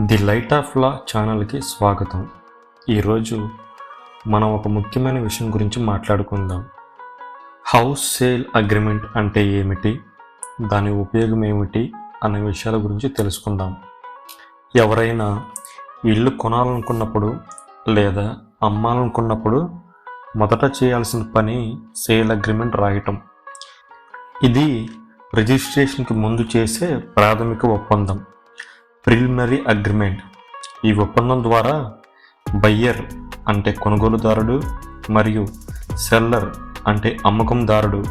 The light of law ఛానల్కి స్వాగతం. ఈరోజు మనం ఒక ముఖ్యమైన విషయం గురించి మాట్లాడుకుందాం. హౌస్ సేల్ అగ్రిమెంట్ అంటే ఏమిటి? దాని ఉపయోగం ఏమిటి? అనే విషయాల గురించి తెలుసుకుందాం. ఎవరైనా ఇల్లు కొనాలనుకున్నప్పుడు లేదా అమ్మాలనుకున్నప్పుడు మొదట చేయాల్సిన పని సేల్ అగ్రిమెంట్ రాయటం. ఇది రిజిస్ట్రేషన్కి ముందు చేసే ప్రాథమిక ఒప్పందం. Preliminary agreement. ఈ ఒప్పందం ద్వారా బయ్యర్ అంటే కొనుగోలుదారుడు మరియు సెల్లర్ అంటే అమ్మకందారుడు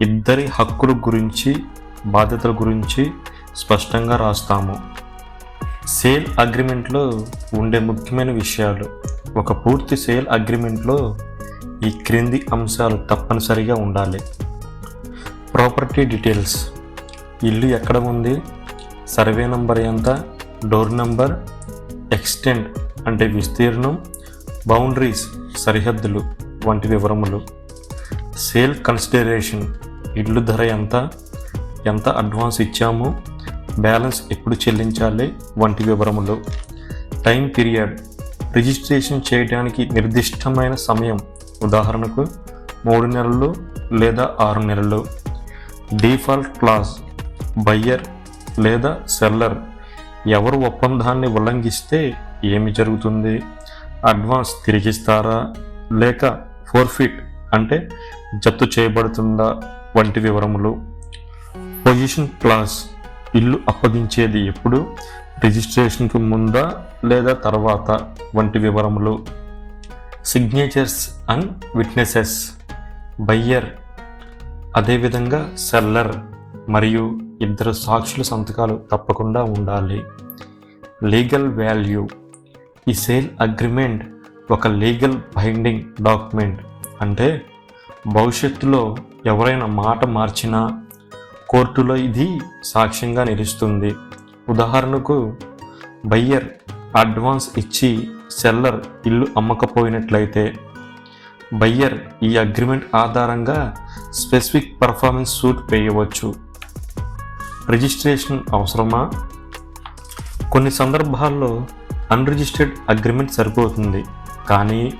ఇద్దరి హక్కుల గురించి బాధ్యతల గురించి స్పష్టంగా రాస్తాము. సేల్ అగ్రిమెంట్లో ఉండే ముఖ్యమైన విషయాలు. ఒక పూర్తి సేల్ అగ్రిమెంట్లో ఈ క్రింది అంశాలు తప్పనిసరిగా ఉండాలి. Property details. ఇల్లు ఎక్కడ ఉంది? సర్వే నంబర్ ఎంత? డోర్ నంబర్ ఎక్స్టెండ్ అంటే విస్తీర్ణం బౌండరీస్ సరిహద్దులు వంటి వివరములు. సేల్ కన్సిడరేషన్ ఇల్లు ధర ఎంత ఎంత అడ్వాన్స్ ఇచ్చాము బ్యాలెన్స్ ఎప్పుడు చెల్లించాలి వంటి వివరములు. టైం పీరియడ్ రిజిస్ట్రేషన్ చేయడానికి నిర్దిష్టమైన సమయం ఉదాహరణకు మూడు నెలలు లేదా ఆరు నెలలు. డిఫాల్ట్ క్లాస్ బయ్యర్ లేదా సెల్లర్ ఎవరు ఒప్పందాన్ని ఉల్లంఘిస్తే ఏమి జరుగుతుంది? అడ్వాన్స్ తిరిగిస్తారా? లేక ఫోర్ఫిట్ అంటే జప్తు చేయబడుతుందా? వంటి వివరములు. పొజిషన్ క్లాస్ ఇల్లు అప్పగించేది ఎప్పుడు? రిజిస్ట్రేషన్కి ముందా లేదా తర్వాత? వంటి వివరములు. Signatures and witnesses. బయ్యర్. అదేవిధంగా సెల్లర్ మరియు ఇద్దరు సాక్షుల సంతకాలు తప్పకుండా ఉండాలి. Legal value. ఈ సేల్ అగ్రిమెంట్ ఒక లీగల్ బైండింగ్ డాక్యుమెంట్. అంటే భవిష్యత్తులో ఎవరైనా మాట మార్చినా కోర్టులో ఇది సాక్ష్యంగా నిలుస్తుంది. ఉదాహరణకు బయ్యర్ అడ్వాన్స్ ఇచ్చి సెల్లర్ ఇల్లు అమ్మకపోయినట్లయితే బయ్యర్ ఈ అగ్రిమెంట్ ఆధారంగా స్పెసిఫిక్ పర్ఫార్మెన్స్ సూట్ వేయవచ్చు. రిజిస్ట్రేషన్ అవసరమా? కొన్ని సందర్భాల్లో అన్రిజిస్టర్డ్ అగ్రిమెంట్ సరిపోతుంది కానీ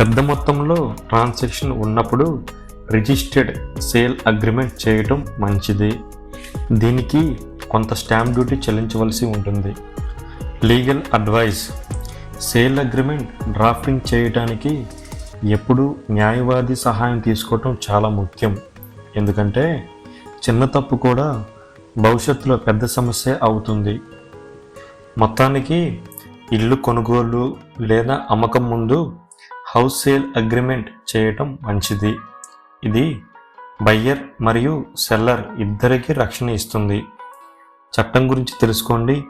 పెద్ద మొత్తంలో ట్రాన్సాక్షన్ ఉన్నప్పుడు రిజిస్టర్డ్ సేల్ అగ్రిమెంట్ చేయటం మంచిది. దీనికి కొంత స్టాంప్ డ్యూటీ చెల్లించవలసి ఉంటుంది. Legal advice sale agreement drafting చేయడానికి ఎప్పుడు న్యాయవాది సహాయం తీసుకోవటం చాలా ముఖ్యం. ఎందుకంటే చిన్న తప్పు కూడా భవిష్యత్తులో పెద్ద సమస్య అవుతుంది. మొత్తానికి ఇల్లు కొనుగోలు లేదా అమ్మకం ముందు హౌస్ సేల్ అగ్రిమెంట్ చేయటం మంచిది. ఇది బయ్యర్ మరియు సెల్లర్ ఇద్దరికీ రక్షణ ఇస్తుంది. చట్టం గురించి తెలుసుకోండి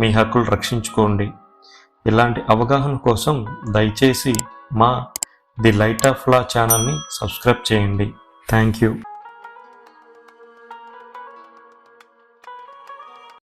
మీ హక్కులు రక్షించుకోండి. ఇలాంటి అవగాహన కోసం దయచేసి మా ది లైట్ ఆఫ్ లా ఛానల్ని సబ్స్క్రైబ్ చేయండి. Thank you.